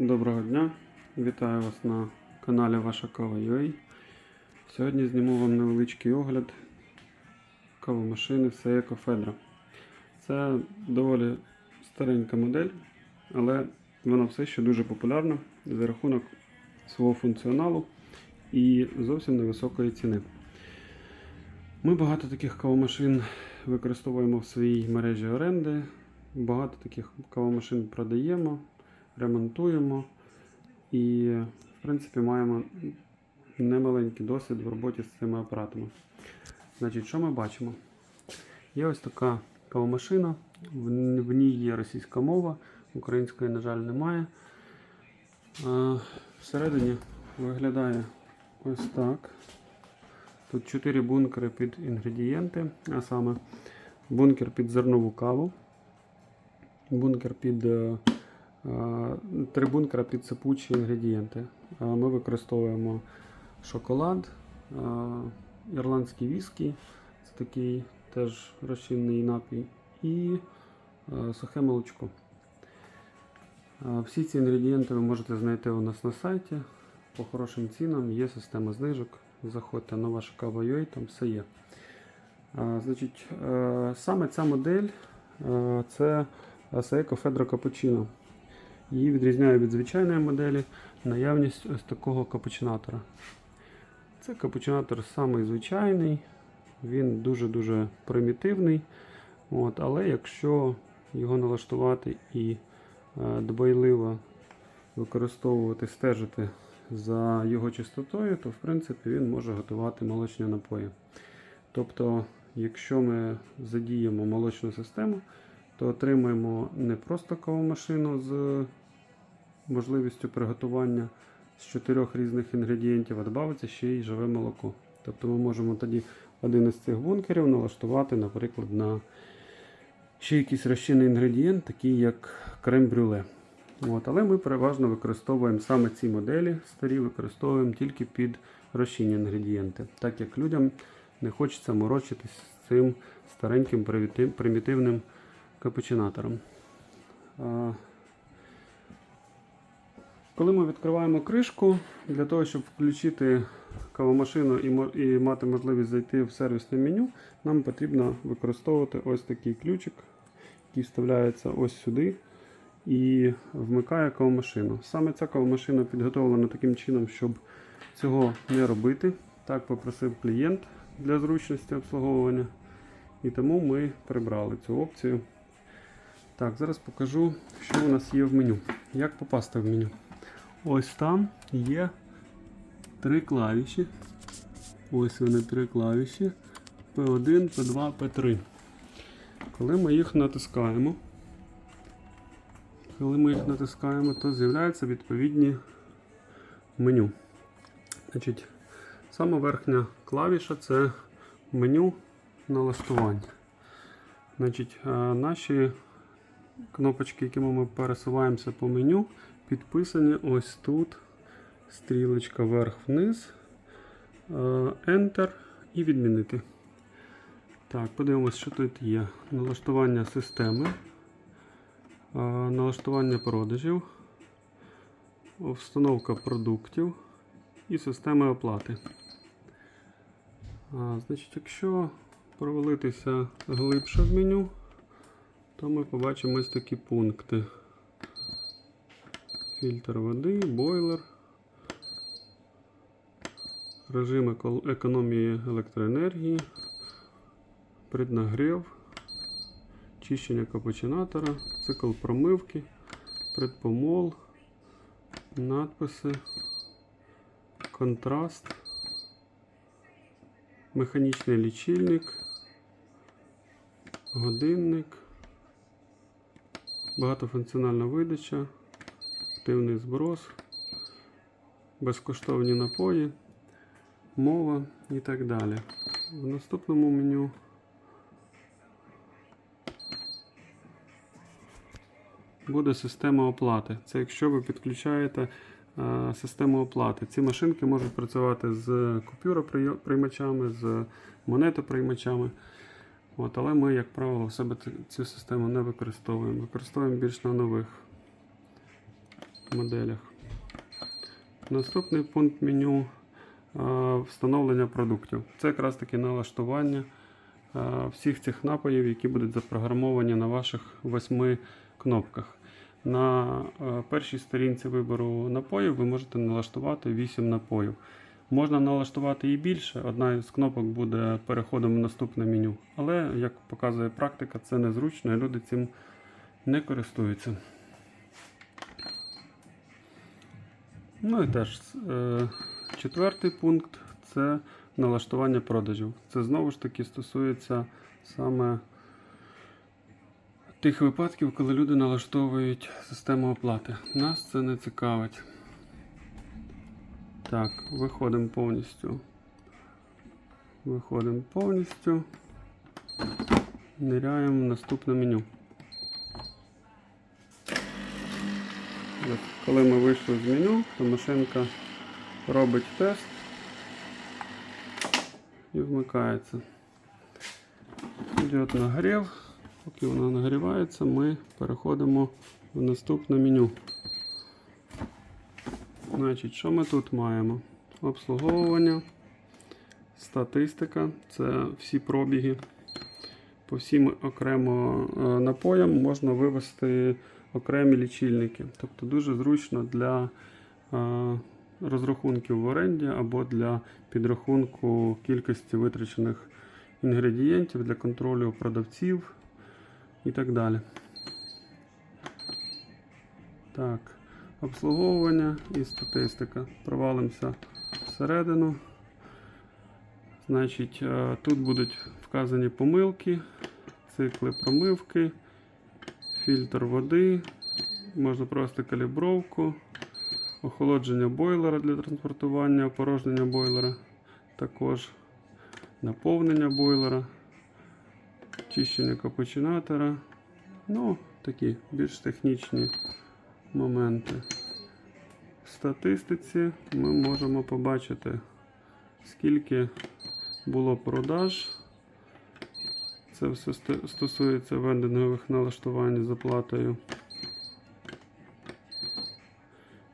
Доброго дня! Вітаю вас на каналі Ваша Кава UA. Сьогодні зніму вам невеличкий огляд кавомашини Seiko Fedra. Це доволі старенька модель, але вона все ще дуже популярна за рахунок свого функціоналу і зовсім невисокої ціни. Ми багато таких кавомашин використовуємо в своїй мережі оренди. Багато таких кавомашин продаємо, ремонтуємо і, в принципі, маємо немаленький досвід в роботі з цими апаратами. Значить, що ми бачимо? Є ось така кавомашина, в ній є російська мова, української, на жаль, немає. Всередині виглядає ось так. Тут 4 бункери під інгредієнти, а саме бункер під зернову каву, бункер під е, три бункера сипучі інгредієнти. Е, Ми використовуємо шоколад, е, ірландський віскі, це такий теж розчинний напій, і е, сухе молочко. Е, Всі ці інгредієнти ви можете знайти у нас на сайті. По хорошим цінам є система знижок. Заходьте на ваше кава.ua, там все є. Значить, е, саме ця модель е, це Seiko Fedra Cappuccino. Її відрізняє від звичайної моделі наявність ось такого капучинатора. Це капучинатор самий звичайний, він дуже-дуже примітивний. От, але якщо його налаштувати і е, дбайливо використовувати, стежити за його чистотою, то в принципі він може готувати молочні напої. Тобто, якщо ми задіємо молочну систему, то отримаємо не просто кавомашину з можливістю приготування з чотирьох різних інгредієнтів, а додається ще й живе молоко. Тобто ми можемо тоді один із цих бункерів налаштувати, наприклад, на ще якийсь розчинний інгредієнт, такий як крем-брюле. От, але ми переважно використовуємо саме ці моделі старі, використовуємо тільки під розчинні інгредієнти, так як людям не хочеться морочитись з цим стареньким примітив- примітивним капучинатором. Коли ми відкриваємо кришку, для того, щоб включити кавомашину і, мати можливість зайти в сервісне меню, нам потрібно використовувати ось такий ключик, який вставляється ось сюди і вмикає кавомашину. Саме ця кавомашина підготовлена таким чином, щоб цього не робити. Так попросив клієнт для зручності обслуговування. І тому ми прибрали цю опцію. Так, зараз покажу, що у нас є в меню. Як попасти в меню. Ось там є три клавіші. Ось вони три клавіші. P1, P2, P3. Коли ми їх натискаємо, коли ми їх натискаємо, то з'являються відповідні меню. Значить, сама верхня клавіша це меню налаштування. Значить, е, наші кнопочки, якими ми пересуваємося по меню, підписані ось тут. Стрілочка вверх-вниз, е, Enter і відмінити. Так, подивимось, що тут є. Налаштування системи. Е, налаштування продажів, встановка продуктів і системи оплати. А, значить, якщо провалитися глибше в меню, то ми побачимо ось такі пункти. Фільтр води, бойлер, режим економії електроенергії, преднагрів. Чищення капучинатора, цикл промивки, предпомол, надписи, контраст, механічний лічильник, годинник, багатофункціональна видача, активний зброс, безкоштовні напої, мова і так далі. В наступному меню. буде система оплати. Це якщо ви підключаєте систему оплати. Ці машинки можуть працювати з купюроприймачами, з монетоприймачами. От, але ми, як правило, в себе цю систему не використовуємо. Використовуємо більш на нових моделях. Наступний пункт меню встановлення продуктів. Це якраз таки налаштування всіх цих напоїв, які будуть запрограмовані на ваших восьми кнопках. На е, першій сторінці вибору напоїв ви можете налаштувати 8 напоїв. Можна налаштувати і більше. Одна із кнопок буде переходом в наступне меню. Але, як показує практика, це незручно і люди цим не користуються. Ну і теж е, четвертий пункт це налаштування продажів. Це знову ж таки стосується саме тих випадків, коли люди налаштовують систему оплати. Нас це не цікавить. Так, виходимо повністю. Виходимо повністю. Ниряємо в наступне меню. Коли ми вийшли з меню, то машинка робить тест і вмикається. Йде нагрів. Поки вона нагрівається, ми переходимо в наступне меню. Значить, що ми тут маємо? Обслуговування, статистика це всі пробіги. По всім окремо е, напоям можна вивести окремі лічильники. Тобто дуже зручно для е, розрахунків в оренді або для підрахунку кількості витрачених інгредієнтів для контролю продавців і так далі. Так, обслуговування і статистика. Провалимося всередину. Значить, е, тут будуть вказані помилки, цикли промивки, фільтр води, можна провести калібровку, охолодження бойлера для транспортування, опорожнення бойлера, також наповнення бойлера, чищення капучинатора. Ну, такі більш технічні моменти. В статистиці ми можемо побачити, скільки було продаж. Це все стосується вендингових налаштувань з оплатою.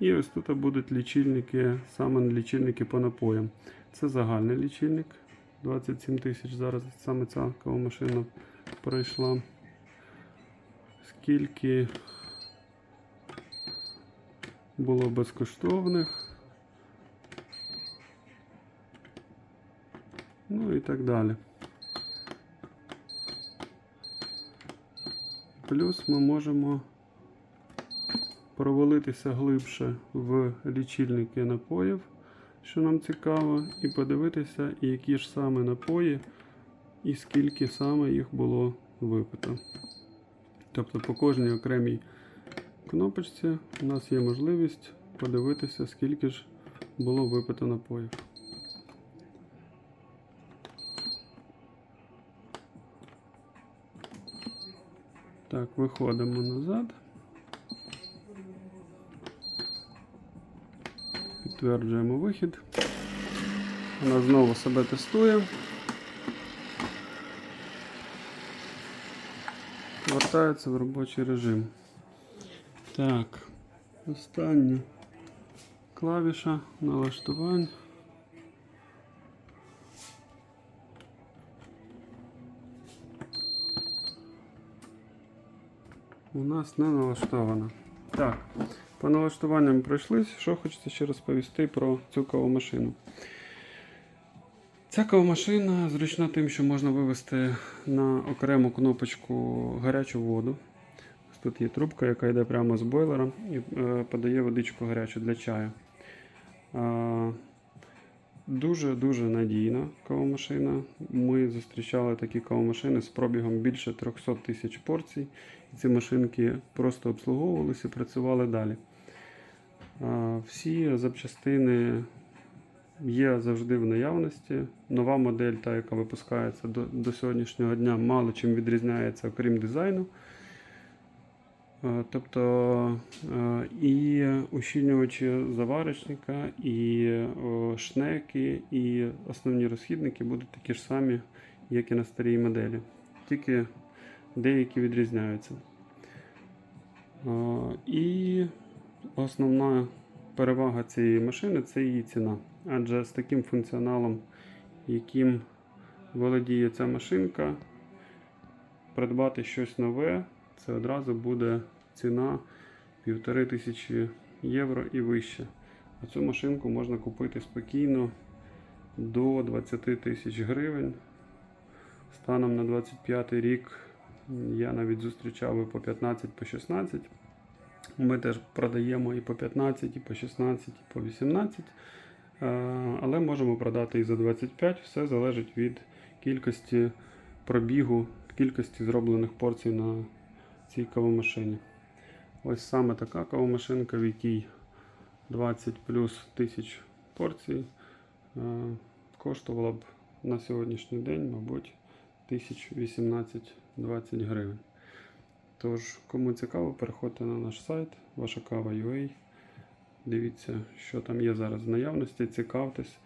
І ось тут будуть лічильники, саме лічильники по напоям. Це загальний лічильник. 27 тисяч зараз саме ця кавомашина пройшла. Скільки було безкоштовних. Ну і так далі. Плюс ми можемо провалитися глибше в лічильники напоїв, що нам цікаво, і подивитися, які ж саме напої і скільки саме їх було випито. Тобто по кожній окремій кнопочці у нас є можливість подивитися, скільки ж було випито напоїв. Так, виходимо назад. Підтверджуємо вихід. Вона знову себе тестує. Вертається в робочий режим. Так, остання клавіша налаштувань. У нас не налаштовано. Так, по налаштуванням пройшлись. Що хочеться ще розповісти про цю кавомашину. Ця кавомашина зручна тим, що можна вивести на окрему кнопочку гарячу воду. Тут є трубка, яка йде прямо з бойлера і е, подає водичку гарячу для чаю. Дуже-дуже надійна кавомашина. Ми зустрічали такі кавомашини з пробігом більше 300 тисяч порцій. І ці машинки просто обслуговувалися і працювали далі. Всі запчастини є завжди в наявності. Нова модель, та, яка випускається до, до сьогоднішнього дня, мало чим відрізняється, окрім дизайну. Е, Тобто е, і ущільнювачі заварочника, і шнеки, і основні розхідники будуть такі ж самі, як і на старій моделі. Тільки деякі відрізняються. Е, І основна перевага цієї машини це її ціна. Адже з таким функціоналом, яким володіє ця машинка, придбати щось нове, це одразу буде ціна півтори тисячі євро і вище. А цю машинку можна купити спокійно до 20 тисяч гривень. Станом на 25 рік я навіть зустрічав і по 15, по 16. Ми теж продаємо і по 15, і по 16, і по 18. Е, Але можемо продати і за 25. Все залежить від кількості пробігу, кількості зроблених порцій на цій кавомашині. Ось саме така кавомашинка, в якій 20 плюс тисяч порцій, е, коштувала б на сьогоднішній день, мабуть, 1018-20 гривень. Тож, кому цікаво, переходьте на наш сайт, ваша кава.ua. Дивіться, що там є зараз в наявності, цікавтесь.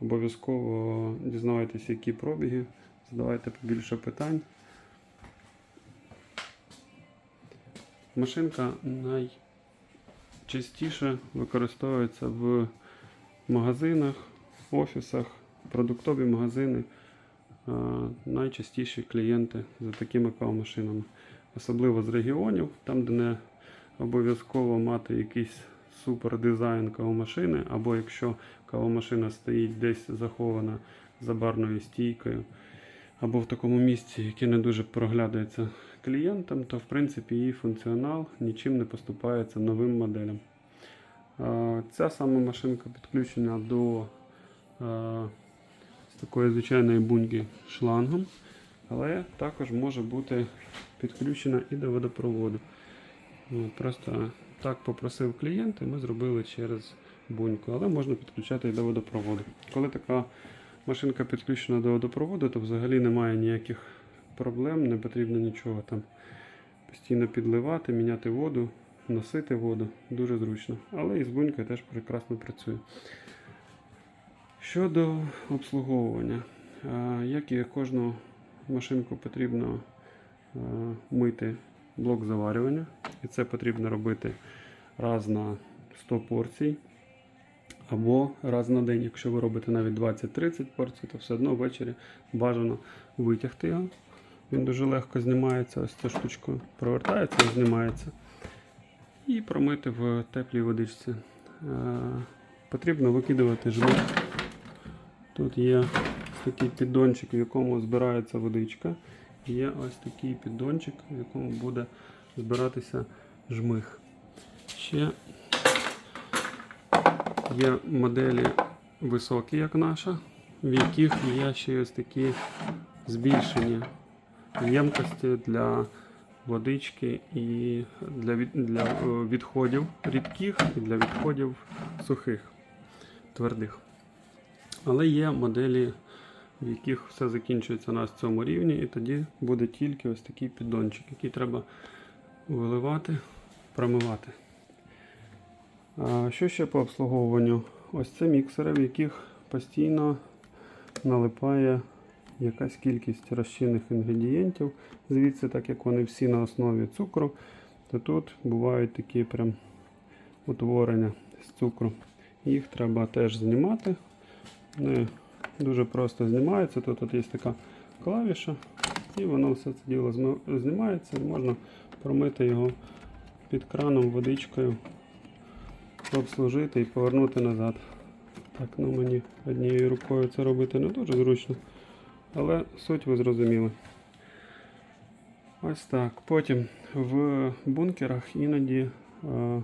Обов'язково дізнавайтесь, які пробіги, задавайте побільше питань. Машинка найчастіше використовується в магазинах, офісах, продуктові магазини. Найчастіші клієнти за такими кавомашинами. Особливо з регіонів, там, де не обов'язково мати якийсь супер дизайн кавомашини, або якщо кавомашина стоїть десь захована за барною стійкою, або в такому місці, яке не дуже проглядається клієнтам, то в принципі її функціонал нічим не поступається новим моделям. Ця сама машинка підключена до такої звичайної буньки шлангом, але також може бути підключена і до водопроводу. Просто так попросив клієнт, і ми зробили через буньку, але можна підключати і до водопроводу. Коли така машинка підключена до водопроводу, то взагалі немає ніяких проблем, не потрібно нічого там постійно підливати, міняти воду, носити воду. Дуже зручно. Але і з бунькою теж прекрасно працює. Щодо обслуговування, як і кожну машинку потрібно мити блок заварювання, і це потрібно робити раз на 100 порцій або раз на день. Якщо ви робите навіть 20-30 порцій, то все одно ввечері бажано витягти його. Він дуже легко знімається, ось ця штучка провертається і знімається. І промити в теплій водичці. Е, Потрібно викидувати жмих. Тут є такий піддончик, в якому збирається водичка. Є ось такий піддончик, в якому буде збиратися жмих. Ще є моделі високі, як наша, в яких є ще ось такі збільшені ємкості для водички і для, для е, відходів рідких і для відходів сухих, твердих. Але є моделі, в яких все закінчується на цьому рівні, і тоді буде тільки ось такий піддончик, який треба виливати, промивати. Що ще по обслуговуванню? Ось це міксери, в яких постійно налипає якась кількість розчинних інгредієнтів. Звідси, так як вони всі на основі цукру, то тут бувають такі прям утворення з цукру. Їх треба теж знімати. Вони дуже просто знімаються. Тут от є така клавіша, і воно все це діло знімається. І можна промити його під краном водичкою, обслужити і повернути назад. Так, ну мені однією рукою це робити не дуже зручно, але суть ви зрозуміли. Ось так. Потім в бункерах іноді е,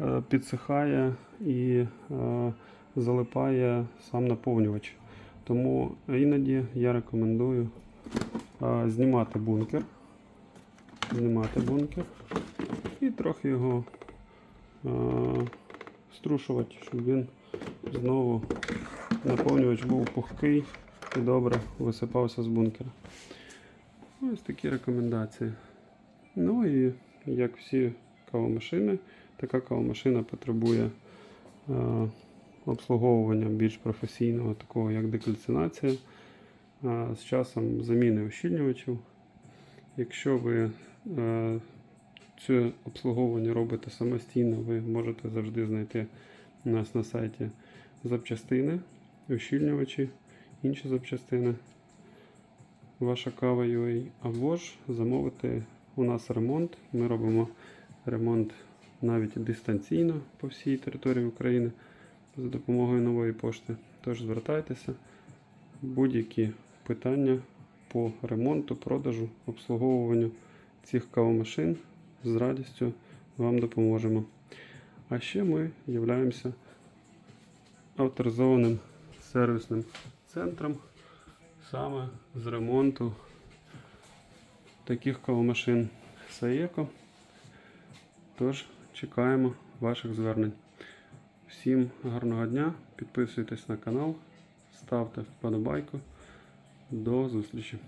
е, підсихає і е, залипає сам наповнювач. Тому іноді я рекомендую е, знімати бункер. Знімати бункер і трохи його е, струшувати, щоб він знову наповнювач був пухкий і добре висипався з бункера. Ось такі рекомендації. Ну і як всі кавомашини, така кавомашина потребує е, обслуговування більш професійного, такого як декальцинація, е, з часом заміни ощільнювачів. Якщо ви е, це обслуговування робите самостійно, ви можете завжди знайти у нас на сайті запчастини, ущільнювачі, інші запчастини. Ваша кава UA, або ж замовити у нас ремонт. Ми робимо ремонт навіть дистанційно по всій території України за допомогою нової пошти. Тож звертайтеся, будь-які питання по ремонту, продажу, обслуговуванню цих кавомашин з радістю вам допоможемо. А ще ми являємося авторизованим сервісним центром саме з ремонту таких кавомашин Саєко. Тож чекаємо ваших звернень. Всім гарного дня, підписуйтесь на канал, ставте вподобайку. До зустрічі!